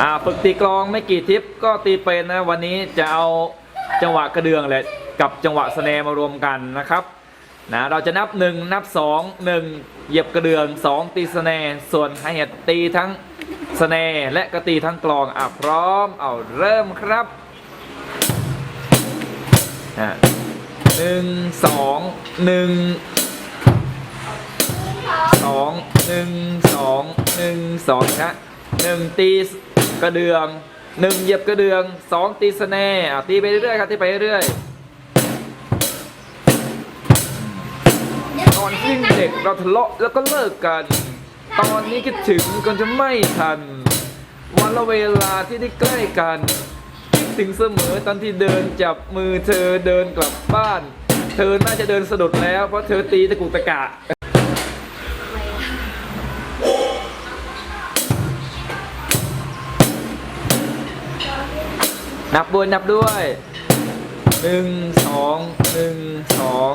อ่าฝึกตีกลองไม่กี่ทิปก็ตีเป็นนะวันนี้จะเอาจังหวะกระเดืองแหละกับจังหวะสแนมารวมกันนะครับนะเราจะนับ 1 นับ 2 1 เหยียบกระเดือง 2 ตีสแนส่วนไฮเฮดตีทั้งสแนและก็ตีทั้งกลองอะพร้อมเอาเริ่มครับอะหนึ่งสองหนึ่งสองหนึ่งสองหนึ่งสองนะหนึ่งตี กระเดืองหนึ่งเหยียบกระเดืองสองตีสแน่ตีไปเรื่อยๆครับตีไปเรื่อยๆตอนที่เด็กเราทะเลาะแล้วก็เลิกกัน ตอนนี้คิดถึงกันจะไม่ทัน วันละเวลาที่ได้ใกล้กันคิดถึงเสมอตอนที่เดินจับมือเธอเดินกลับบ้าน เธอน่าจะเดินสะดุดแล้วเพราะเธอตีตะกุกตะกะ นับด้วยนับด้วยหนึ่งสองหนึ่งสอง